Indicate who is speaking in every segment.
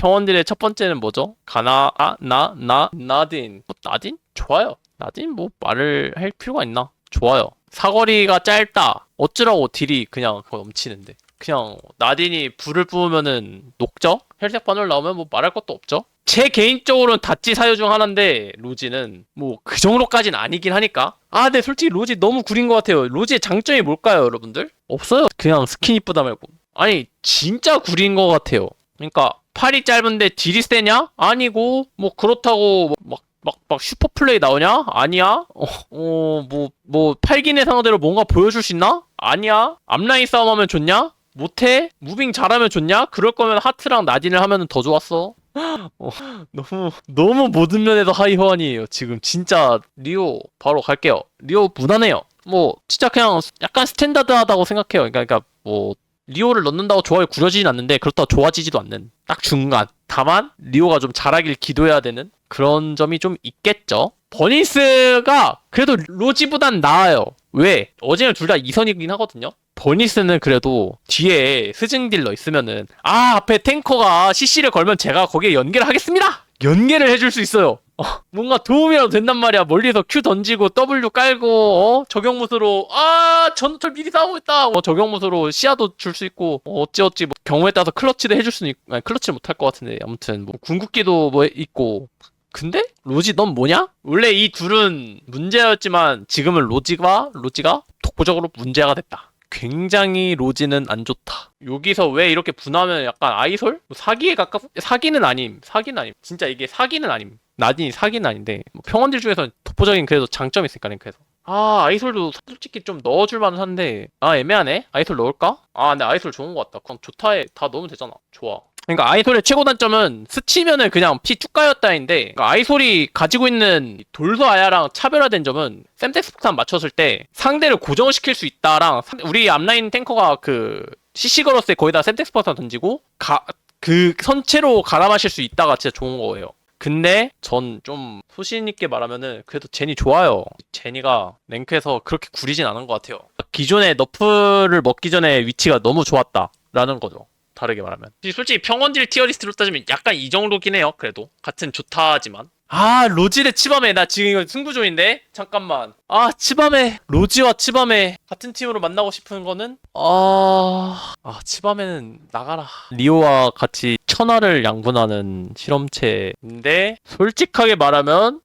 Speaker 1: 평원들의 첫 번째는 뭐죠? 가나, 아, 나, 나, 나딘. 뭐, 나딘? 좋아요. 나딘 뭐 말을 할 필요가 있나? 좋아요. 사거리가 짧다. 어쩌라고 딜이 그냥 넘치는데. 그냥 나딘이 불을 뿜으면은 녹죠? 혈색 반월 나오면 뭐 말할 것도 없죠? 제 개인적으로는 다찌 사유 중 하나인데 로지는 뭐 그 정도까진 아니긴 하니까 아 근데 솔직히 로지 너무 구린 것 같아요 로지의 장점이 뭘까요 여러분들? 없어요 그냥 스킨 이쁘다 말고 아니 진짜 구린 것 같아요 그러니까 팔이 짧은데 딜이 세냐? 아니고 뭐 그렇다고 막 막, 막 슈퍼 플레이 나오냐? 아니야? 어, 어, 뭐, 뭐, 팔기네 상대로 뭔가 보여줄 수 있나? 아니야? 앞라인 싸움 하면 좋냐? 못해? 무빙 잘하면 좋냐? 그럴 거면 하트랑 나딘을 하면 더 좋았어. 어, 너무, 너무 모든 면에서 하이 호환이에요. 지금 진짜 리오 바로 갈게요. 리오 무난해요. 뭐, 진짜 그냥 약간 스탠다드하다고 생각해요. 그러니까, 그러니까 뭐, 리오를 넣는다고 좋아요 구려지진 않는데 그렇다고 좋아지지도 않는 딱 중간. 다만 리오가 좀 잘하길 기도해야 되는 그런 점이 좀 있겠죠. 버니스가 그래도 로지보단 나아요. 왜? 어제는 둘 다 2선이긴 하거든요. 버니스는 그래도 뒤에 스징 딜러 있으면은 아 앞에 탱커가 CC를 걸면 제가 거기에 연계를 하겠습니다. 연계를 해줄 수 있어요 어, 뭔가 도움이라도 된단 말이야. 멀리서 Q 던지고 W 깔고 어? 적용무수로 아 전철 미리 싸우고 있다. 어, 적용무수로 시야도 줄 수 있고 어, 어찌어찌 뭐 경우에 따라서 클러치도 해줄 수는 있고 아니, 클러치를 못할 것 같은데 아무튼 뭐 궁극기도 뭐 있고 근데 로지 넌 뭐냐? 원래 이 둘은 문제였지만 지금은 로지가 로지가 독보적으로 문제가 됐다. 굉장히 로지는 안 좋다. 여기서 왜 이렇게 분하면 약간 아이솔? 뭐 사기에 가깝 사기는 아님. 사기는 아님. 진짜 이게 사기는 아님. 나딘이 사기는 아닌데 뭐 평원들 중에서 독보적인 그래도 장점이 있으니까 랭크에서 아 아이솔도 솔직히 좀 넣어줄 만은 한데 아 애매하네 아이솔 넣을까? 아 근데 아이솔 좋은 것 같다 그럼 좋다에 다 넣으면 되잖아 좋아 그러니까 아이솔의 최고 단점은 스치면은 그냥 피쭉 까였다인데 그러니까 아이솔이 가지고 있는 돌소 아야랑 차별화된 점은 샘텍스 폭탄 맞췄을 때 상대를 고정시킬 수 있다랑 상- 우리 앞라인 탱커가 그 CC 걸었을 때 거기다 샘텍스 폭탄 던지고 가, 그 선체로 갈아 마실 수 있다가 진짜 좋은 거예요 근데 전 좀 소신 있게 말하면은 그래도 제니 좋아요. 제니가 랭크에서 그렇게 구리진 않은 것 같아요. 기존의 너프를 먹기 전에 위치가 너무 좋았다라는 거죠. 다르게 말하면. 솔직히 평원딜 티어리스트로 따지면 약간 이 정도긴 해요. 그래도. 같은 좋다지만. 아 로지의 치밤에 나 지금 이거 승부조인데? 잠깐만. 아 치밤에 로지와 치밤에 같은 팀으로 만나고 싶은 거는? 아, 아 치밤에는 나가라. 리오와 같이 천하를 양분하는 실험체인데 솔직하게 말하면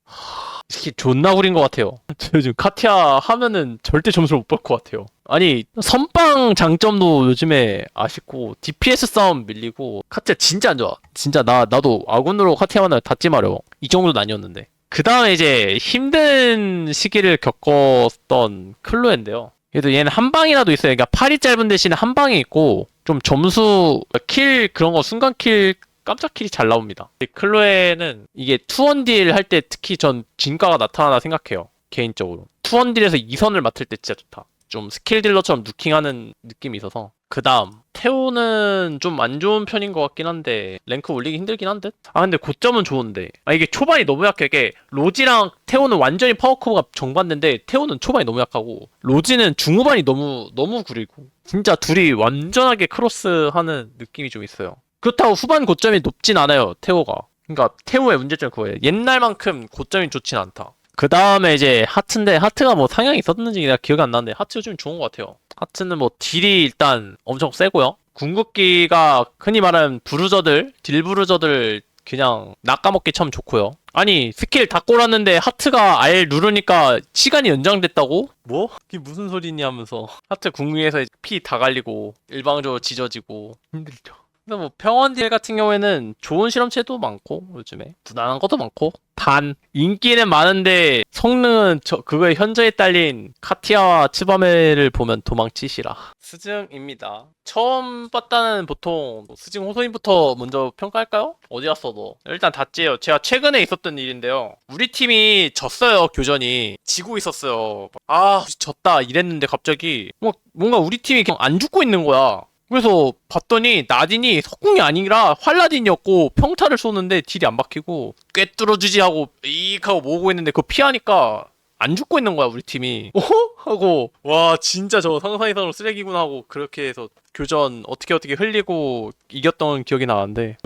Speaker 1: 새끼 존나 구린 것 같아요. 저 요즘 카티아 하면은 절대 점수를 못 볼 것 같아요 아니 선빵 장점도 요즘에 아쉽고 DPS 싸움 밀리고 카티아 진짜 안 좋아. 진짜 나 나도 아군으로 카티아만을 닫지 마려. 이 정도는 아니었는데. 그 다음에 이제 힘든 시기를 겪었던 클로엔데요. 그래도 얘는 한 방이라도 있어요. 그러니까 팔이 짧은 대신에 한 방이 있고 좀 점수 킬 그런 거 순간 킬 깜짝 킬이 잘 나옵니다. 근데 클로에는 이게 투원 딜 할 때 특히 전 진가가 나타나다 생각해요. 개인적으로. 투원 딜에서 2선을 맡을 때 진짜 좋다 좀 스킬 딜러처럼 누킹하는 느낌이 있어서. 그 다음 태오는 좀 안 좋은 편인 것 같긴 한데 랭크 올리기 힘들긴 한데 아 근데 고점은 좋은데. 아 이게 초반이 너무 약해. 이게 로지랑 태오는 완전히 파워커브가 정반대인데 태오는 초반이 너무 약하고 로지는 중후반이 너무 너무 구리고. 진짜 둘이 완전하게 크로스하는 느낌이 좀 있어요. 그렇다고 후반 고점이 높진 않아요 태오가. 그러니까 태오의 문제점은 그거예요. 옛날만큼 고점이 좋진 않다 그 다음에 이제 하트인데 하트가 뭐 상향이 있었는지 내가 기억이 안 나는데 하트 요즘 좋은 것 같아요. 하트는 뭐 딜이 일단 엄청 세고요. 궁극기가 흔히 말하는 부르저들, 딜 부르저들 그냥 낚아먹기 참 좋고요. 아니 스킬 다 꼬랐는데 하트가 알 누르니까 시간이 연장됐다고? 뭐? 이게 무슨 소리니 하면서 하트 궁위에서 피 다 갈리고 일방적으로 지져지고 힘들죠. 근데 뭐 평원 딜 같은 경우에는 좋은 실험체도 많고 요즘에 무난한 것도 많고. 단 인기는 많은데 성능은 저 그거에 현저히 딸린 카티아와 츠바메를 보면 도망치시라. 스증입니다. 처음 봤다는 보통 뭐 스증 호소인부터 먼저 평가할까요? 어디 갔어 너 일단 닷지예요. 제가 최근에 있었던 일인데요. 우리 팀이 졌어요 교전이. 지고 있었어요. 아 졌다 이랬는데 갑자기 뭐 뭔가 우리 팀이 그냥 안 죽고 있는 거야 그래서 봤더니 나딘이 석궁이 아니라 활라딘이었고 평타를 쏘는데 딜이 안 박히고 꿰뚫어주지 하고 이익 하고 모으고 있는데 그거 피하니까 안 죽고 있는 거야 우리 팀이. 어? 하고 와 진짜 저 상상 이상으로 쓰레기구나 하고 그렇게 해서 교전 어떻게 어떻게 흘리고 이겼던 기억이 나는데.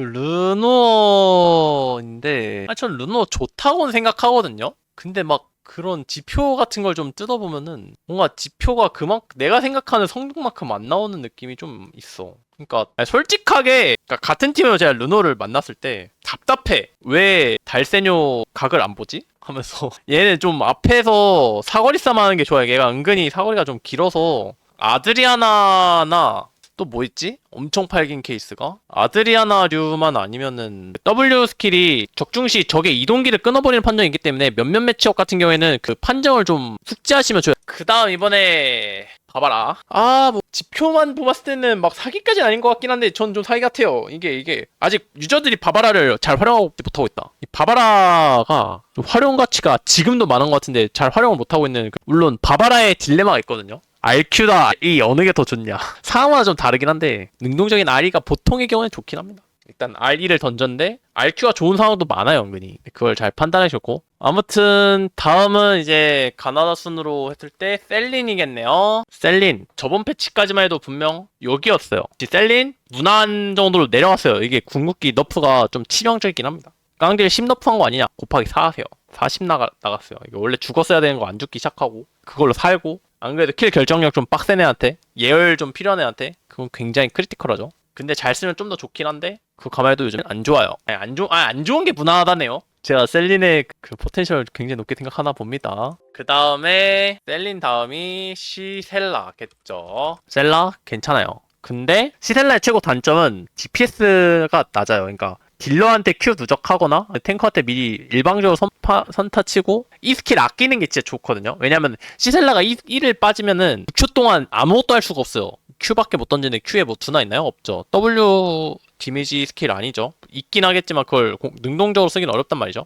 Speaker 1: 르노인데 아, 전 르노 좋다고는 생각하거든요. 근데 막 그런 지표 같은 걸 좀 뜯어보면은 뭔가 지표가 그만 내가 생각하는 성능만큼 안 나오는 느낌이 좀 있어. 그러니까 솔직하게 그러니까 같은 팀으로 제가 르노를 만났을 때 답답해. 왜 달세뇨 각을 안 보지? 하면서 얘는 좀 앞에서 사거리 싸움 하는 게 좋아요. 얘가 은근히 사거리가 좀 길어서 아드리아나나 또 뭐 있지? 엄청 팔긴 케이스가 아드리아나류만 아니면은 W 스킬이 적중시 적의 이동기를 끊어버리는 판정이 있기 때문에 몇몇 매치업 같은 경우에는 그 판정을 좀 숙지하시면 좋아요. 그 다음 이번에 봐봐라. 아, 뭐, 지표만 뽑았을 때는 막 사기까지는 아닌 것 같긴 한데, 전 좀 사기 같아요. 이게, 이게, 아직 유저들이 바바라를 잘 활용하지 못하고 있다. 이 바바라가 좀 활용 가치가 지금도 많은 것 같은데, 잘 활용을 못하고 있는, 그- 물론, 바바라의 딜레마가 있거든요. RQ다, 이 어느 게 더 좋냐. 상황마다 좀 다르긴 한데, 능동적인 RE가 보통의 경우엔 좋긴 합니다. 일단 RE를 던졌는데, RQ가 좋은 상황도 많아요, 은근히. 그걸 잘 판단하셨고. 아무튼, 다음은 이제 가나다 순으로 했을 때, 셀린이겠네요. 셀린. 저번 패치까지만 해도 분명 여기였어요. 이 셀린, 무난 정도로 내려왔어요. 이게 궁극기 너프가 좀 치명적이긴 합니다. 깡딜 10 너프한 거 아니냐? 곱하기 4 하세요. 40 나가, 나갔어요. 이게 원래 죽었어야 되는 거 안 죽기 시작하고, 그걸로 살고, 안 그래도 킬 결정력 좀 빡센 애한테, 예열 좀 필요한 애한테, 그건 굉장히 크리티컬하죠. 근데 잘 쓰면 좀 더 좋긴 한데, 그거 가만해도 요즘 안 좋아요. 아니, 안, 좋, 아니, 안 좋은 게 무난하다네요. 제가 셀린의 그 포텐셜 굉장히 높게 생각하나 봅니다. 그 다음에, 셀린 다음이 시셀라겠죠. 셀라? 괜찮아요. 근데, 시셀라의 최고 단점은 DPS가 낮아요. 그러니까, 딜러한테 Q 누적하거나 탱커한테 미리 일방적으로 선파, 선타 치고 이 스킬 아끼는 게 진짜 좋거든요. 왜냐면 시셀라가 이, 1을 빠지면은 6초 동안 아무것도 할 수가 없어요. Q밖에 못 던지는데 Q에 뭐 두나 있나요? 없죠. W 디미지 스킬 아니죠. 있긴 하겠지만 그걸 공- 능동적으로 쓰기는 어렵단 말이죠.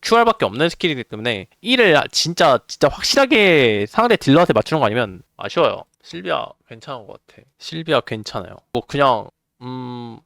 Speaker 1: QR밖에 없는 스킬이기 때문에 1을 진짜 진짜 확실하게 상대 딜러한테 맞추는 거 아니면 아쉬워요. 실비아 괜찮은 것 같아. 실비아 괜찮아요. 뭐 그냥 음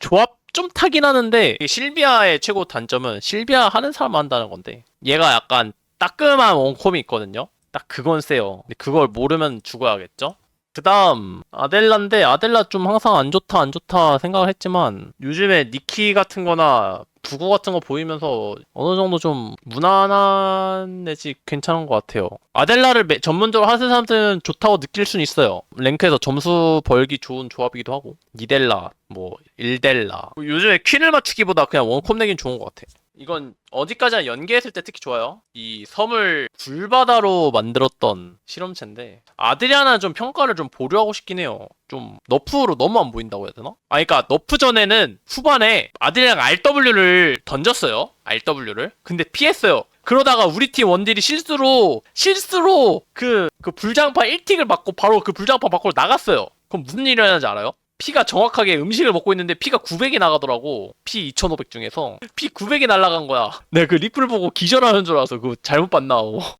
Speaker 1: 조합 좀 타긴 하는데 이 실비아의 최고 단점은 실비아 하는 사람 한다는 건데 얘가 약간 따끔한 원콤이 있거든요. 딱 그건 세요. 근데 그걸 모르면 죽어야겠죠. 그 다음 아델라인데 아델라 좀 항상 안 좋다 안 좋다 생각을 했지만 요즘에 니키 같은 거나 부고 같은 거 보이면서 어느 정도 좀 무난한 내지 괜찮은 것 같아요. 아델라를 매- 전문적으로 하는 사람들은 좋다고 느낄 수는 있어요. 랭크에서 점수 벌기 좋은 조합이기도 하고 니델라, 뭐 일델라 뭐 요즘에 퀸을 맞추기보다 그냥 원콤 내긴 좋은 것 같아. 이건 어디까지나 연계했을 때 특히 좋아요. 이 섬을 불바다로 만들었던 실험체인데 아드리아나는 좀 평가를 좀 보류하고 싶긴 해요. 좀 너프로 너무 안 보인다고 해야 되나? 아, 그러니까 너프 전에는 후반에 아드리아가 RW를 던졌어요. RW를. 근데 피했어요. 그러다가 우리 팀 원딜이 실수로 실수로 그, 그 불장파 1틱을 맞고 바로 그 불장파 밖으로 나갔어요. 그럼 무슨 일이 일어나는지 알아요? 피가 정확하게 음식을 먹고 있는데 피가 900이 나가더라고. 피 2500 중에서. 피 900이 날아간 거야. 내가 그 리플 보고 기절하는 줄 알아서 그거 잘못 봤나 하고. 하...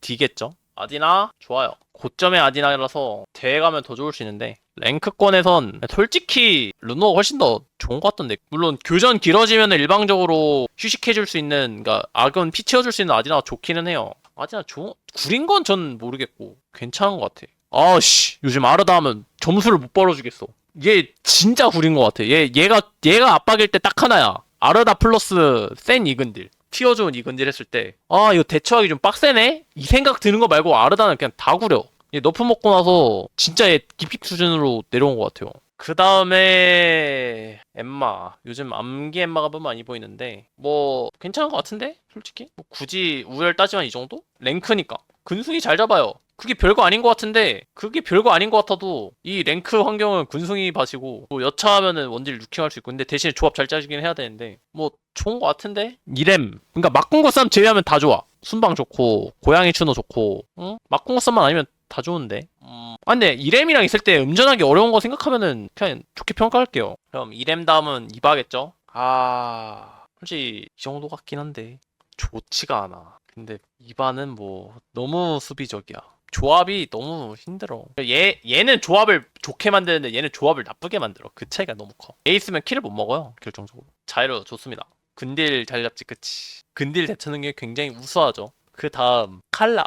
Speaker 1: 디겠죠? 아디나 좋아요. 고점의 아디나라서 대회 가면 더 좋을 수 있는데 랭크권에선 솔직히 루노가 훨씬 더 좋은 것 같던데 물론 교전 길어지면 일방적으로 휴식해줄 수 있는 그러니까 악은 피 채워줄 수 있는 아디나가 좋기는 해요. 아디나 좋 구린 건 전 모르겠고 괜찮은 것 같아. 아씨 요즘 아르다 하면 점수를 못 벌어주겠어. 얘 진짜 구린 것 같아. 얘 얘가 얘가 압박일 때 딱 하나야. 아르다 플러스 센 이근딜. 티어 좋은 이근딜 했을 때, 아, 이거 대처하기 좀 빡세네? 이 생각 드는 거 말고 아르다는 그냥 다 구려. 얘 너프 먹고 나서 진짜 얘 기픽 수준으로 내려온 것 같아요. 그 다음에 엠마. 요즘 암기 엠마가 좀 많이 보이는데, 뭐, 괜찮은 것 같은데? 솔직히? 뭐 굳이 우열 따지면 이 정도? 랭크니까. 근숭이 잘 잡아요. 그게 별거 아닌 것 같은데 그게 별거 아닌 것 같아도 이 랭크 환경은 군숭이 밭이고 뭐 여차하면은 원딜 루킹할 수 있고 근데 대신에 조합 잘 짜주긴 해야 되는데 뭐 좋은 것 같은데? 이렘 그러니까 막공거 싸움 제외하면 다 좋아. 순방 좋고 고양이 추노 좋고 응? 막공거 싸움만 아니면 다 좋은데. 음... 아 근데 이렘이랑 있을 때 음전하기 어려운 거 생각하면은 그냥 좋게 평가할게요. 그럼 이렘 다음은 이바겠죠? 아 솔직히 이 정도 같긴 한데 좋지가 않아. 근데 이바는 뭐 너무 수비적이야 조합이 너무 힘들어. 얘 얘는 조합을 좋게 만드는데 얘는 조합을 나쁘게 만들어. 그 차이가 너무 커. 있으면 킬을 못 먹어요. 결정적으로. 자이로 좋습니다. 근딜 잘 잡지 그치. 근딜 대처 능력이 굉장히 우수하죠. 그 다음 칼라.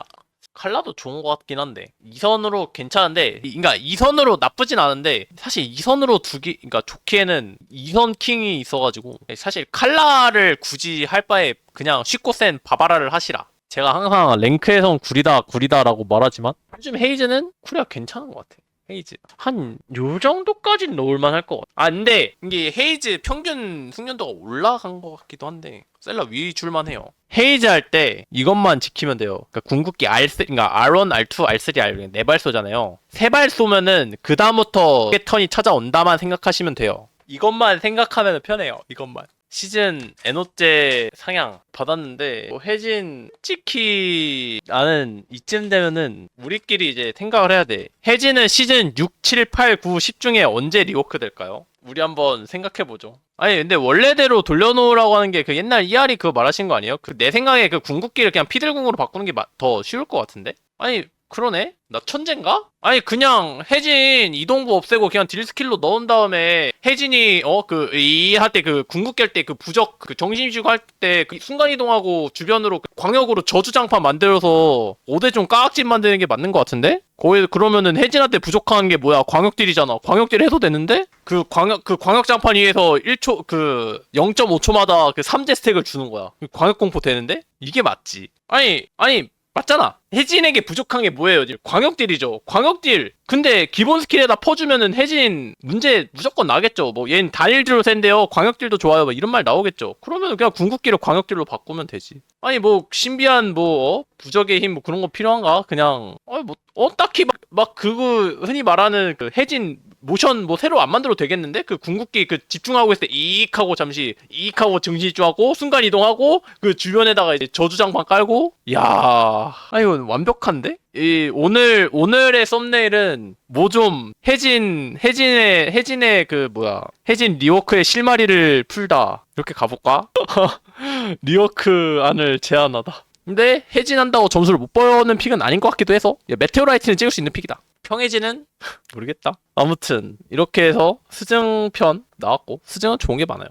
Speaker 1: 칼라도 좋은 것 같긴 한데 이선으로 괜찮은데 이- 그러니까 이선으로 나쁘진 않은데 사실 이선으로 두기 그러니까 좋기에는 이선 킹이 있어가지고 사실 칼라를 굳이 할 바에 그냥 쉽고 센 바바라를 하시라 제가 항상 랭크에선 구리다 구리다라고 말하지만 요즘 헤이즈는 쿠리가 괜찮은 것 같아. 헤이즈. 한 요 정도까지는 넣을만 할 것 같아. 아 근데 이게 헤이즈 평균 숙련도가 올라간 것 같기도 한데 셀라 위 줄만 해요. 헤이즈 할 때 이것만 지키면 돼요. 그러니까 궁극기 R3 그러니까 R1, R2, R3, R 네발 쏘잖아요. 세 발 쏘면은 그 다음부터 턴이 찾아온다만 생각하시면 돼요. 이것만 생각하면 편해요 이것만 시즌 에노제 상향 받았는데 뭐 혜진 솔직히 나는 이쯤 되면은 우리끼리 이제 생각을 해야 돼 혜진은 시즌 6, 7, 8, 9, 10 중에 언제 리워크 될까요? 우리 한번 생각해보죠 아니 근데 원래대로 돌려놓으라고 하는 게 그 옛날 이알이 그거 말하신 거 아니에요? 그 내 생각에 그 궁극기를 그냥 피들궁으로 바꾸는 게 더 쉬울 것 같은데? 아니 그러네? 나 천재인가? 아니 그냥 혜진 이동부 없애고 그냥 딜 스킬로 넣은 다음에 혜진이 어 그 이 할 때 그 궁극기 할 때 그 부적 그 정신주고 할때 그 순간 이동하고 주변으로 그 광역으로 저주장판 만들어서 5대 좀 까악집 만드는 게 맞는 것 같은데? 거기 그러면은 혜진한테 부족한 게 뭐야 광역딜이잖아 광역딜 해도 되는데? 그 광역 그 광역 장판 위에서 1초 그 0.5초마다 그 3제 스택을 주는 거야 그 광역 공포 되는데? 이게 맞지 아니 아니 맞잖아. 혜진에게 부족한 게 뭐예요? 광역딜이죠. 광역딜. 근데 기본 스킬에다 퍼주면은 혜진 문제 무조건 나겠죠. 뭐 얘는 단일딜로 센데요. 광역딜도 좋아요. 뭐 이런 말 나오겠죠. 그러면 그냥 궁극기를 광역딜로 바꾸면 되지. 아니 뭐 신비한 뭐 어? 부적의 힘 뭐 그런 거 필요한가? 그냥 어뭐 어 딱히 막, 막 그거 흔히 말하는 그 혜진 모션 뭐 새로 안 만들어도 되겠는데? 그 궁극기 그 집중하고 있을 때 이익 하고 잠시 이익 하고 집중하고 순간 이동하고 그 주변에다가 이제 저주장판 깔고 야, 아 이거 완벽한데? 이 오늘 오늘의 썸네일은 뭐좀 혜진 혜진의 혜진의 그 뭐야 혜진 리워크의 실마리를 풀다 이렇게 가볼까? 리워크 안을 제안하다. 근데 혜진한다고 점수를 못 버는 픽은 아닌 것 같기도 해서 야, 메테오라이트는 찍을 수 있는 픽이다. 평해진은 모르겠다. 아무튼 이렇게 해서 스승편 나왔고 스승은 좋은 게 많아요.